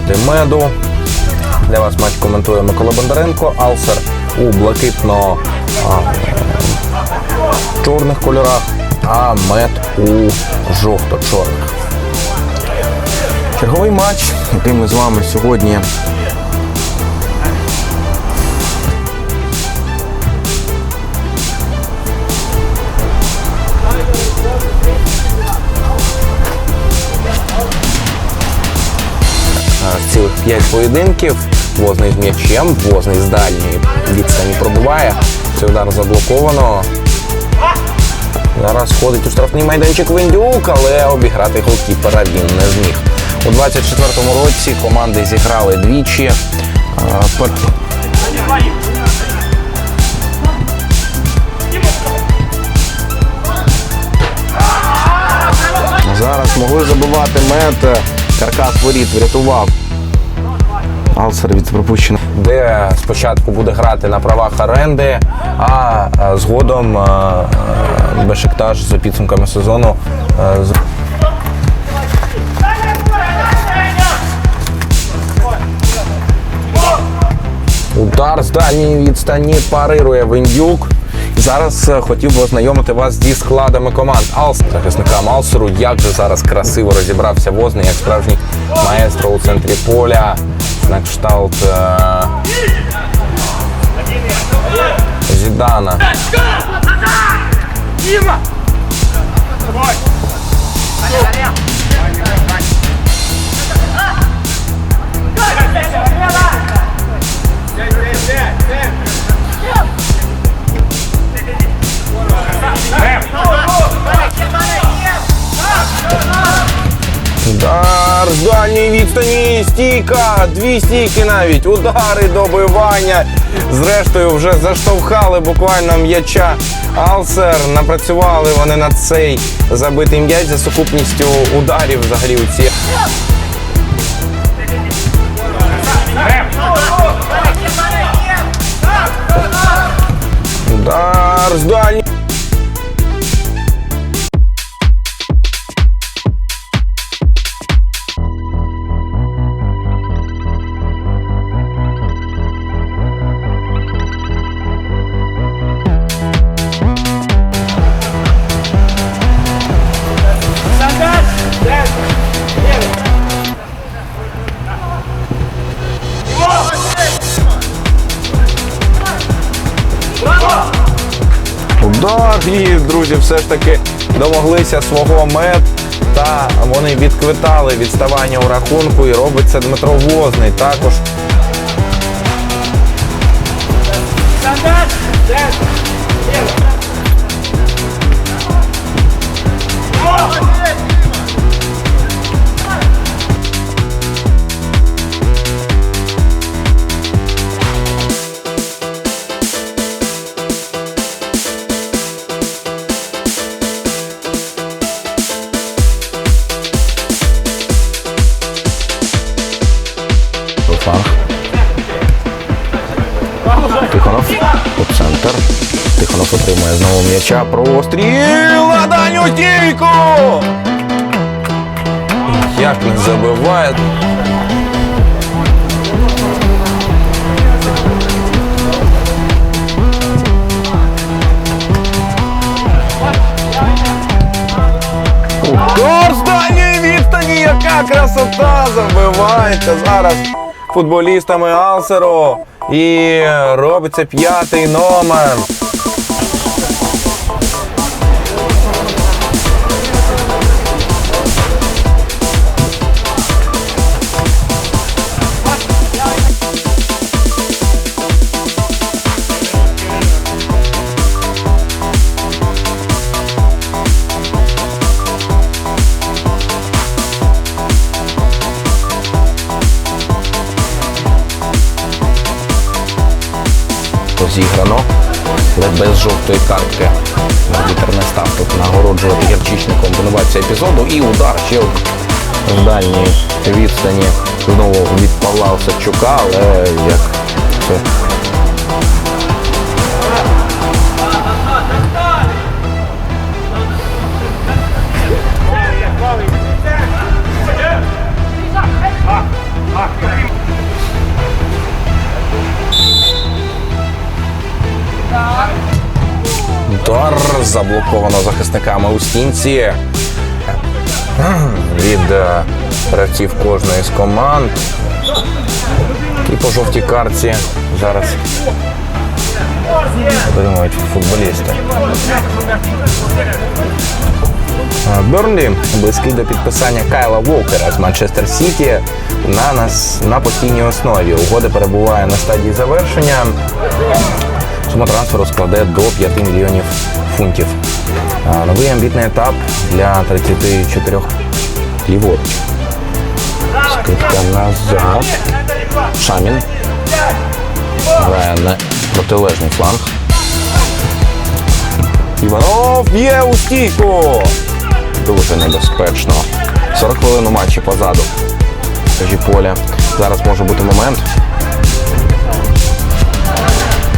проти меду. Для вас матч коментує Микола Бондаренко. Алсер у блакитно-чорних кольорах, а мед у жовто-чорних. Черговий матч, який ми з вами сьогодні 5 поєдинків. Возний з м'ячем, возний з дальньої відстані пробуває. Цей удар заблоковано. Зараз ходить у штрафний майданчик Вендюк, але обіграти голкіпера він не зміг. У 24-му році команди зіграли двічі. Зараз могли забивати мет. Каркас воріт врятував. Алсер від пропущеного. Де спочатку буде грати на правах оренди, а згодом Бешикташ за підсумками сезону Удар з дальньої відстані парирує Виндюк. І зараз е, хотів би ознайомити вас зі складами команд Алс захисникам Алсеру. Як же зараз красиво розібрався возний, як справжній маестро у центрі поля. на кшталт э, Зидана. Дима! Да. Удар з дальньої відстані, стійка, дві стійки навіть, удари, добивання. Зрештою, вже заштовхали буквально м'яча. Алсер напрацювали вони на цей забитий м'яч за сукупністю ударів взагалі у ці. Удар з дальньої. Удар і друзі, все ж таки домоглися свого мет. Та вони відквитали відставання у рахунку і робить це Дмитро Возний. Також м'яча. Простріл на дальню! Як він забиває. Удар відстані, яка красота! Забивається зараз футболістами Алсеро. І робиться п'ятий номер. Розіграно. Але без жовтої картки. Арбітер не став тут нагороджувати гірчичником винуватця епізоду. І удар ще в дальній відстані знову від Павла Осадчука, але як це заблоковано захисниками у стінці. Від е, гравців кожної з команд. І по жовтій картці зараз отримують футболісти. Е, Бернлі близький до підписання Кайла Волкера з Манчестер Сіті на нас на постійній основі. Угода перебуває на стадії завершення. Сума трансферу складе до 5 мільйонів фунтів. Новий амбітний етап для 34 ліворуч. Скидка назад. Шамін. Грає на протилежний фланг. Іванов є у стійку. Дуже небезпечно. 40 хвилин у матчі позаду. Кажі поля. Зараз може бути момент.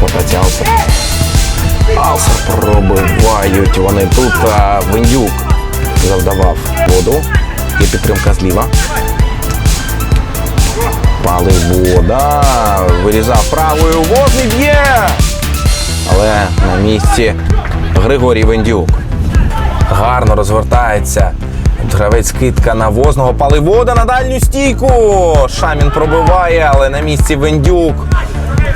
Опять Алсер пробивають вони тут. А Вендюк завдавав воду. Є підтримка зліва. Палив вода. Вирізав правою. Возний б'є. Але на місці Григорій Вендюк. Гарно розвертається. Гравець скидка на возного паливода на дальню стійку. Шамін пробиває, але на місці Вендюк.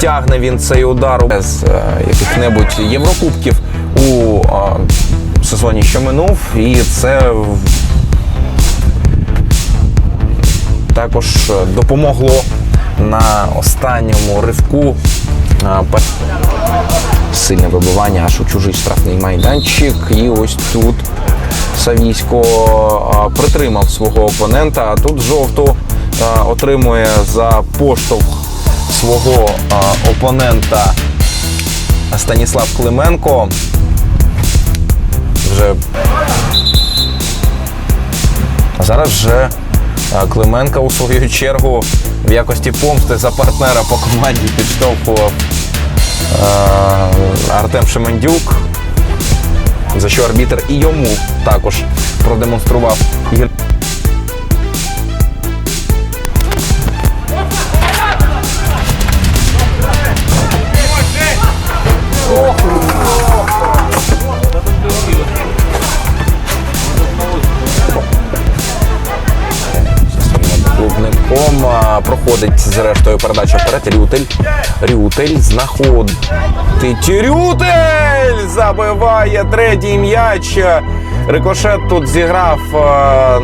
Тягне він цей удар без е, яких-небудь Єврокубків у е, сезоні, що минув. І це також допомогло на останньому ривку. е, Сильне вибивання аж у чужий штрафний майданчик. І ось тут Савійсько притримав свого опонента, а тут жовту отримує за поштовх свого опонента Станіслав Клименко. Вже а зараз вже Клименко у свою чергу в якості помсти за партнера по команді підштовхував Артем Шемендюк за що арбітр і йому також продемонстрував а, проходить зрештою передача вперед. Рютель. Рютель знаходить. Рютель забиває третій м'яч. Рикошет тут зіграв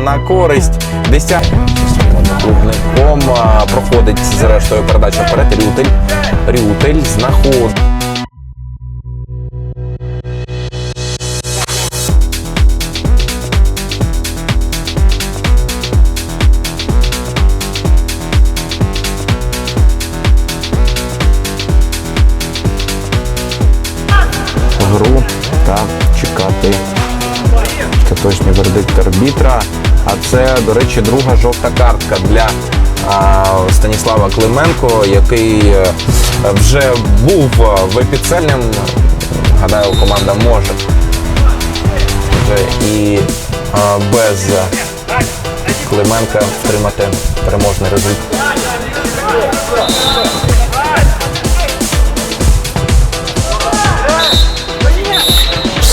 на користь 10. Проходить зрештою передача вперед. Рютель. Рютель знаходить. Вердикт арбітра. А це, до речі, друга жовта картка для Станіслава Клименко, який е, вже був е, в епіцельним. Гадаю, команда може вже і без Клименка втримати переможний результат.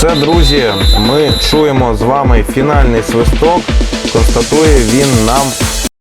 Все, друзі, ми чуємо з вами фінальний свисток. Констатує він нам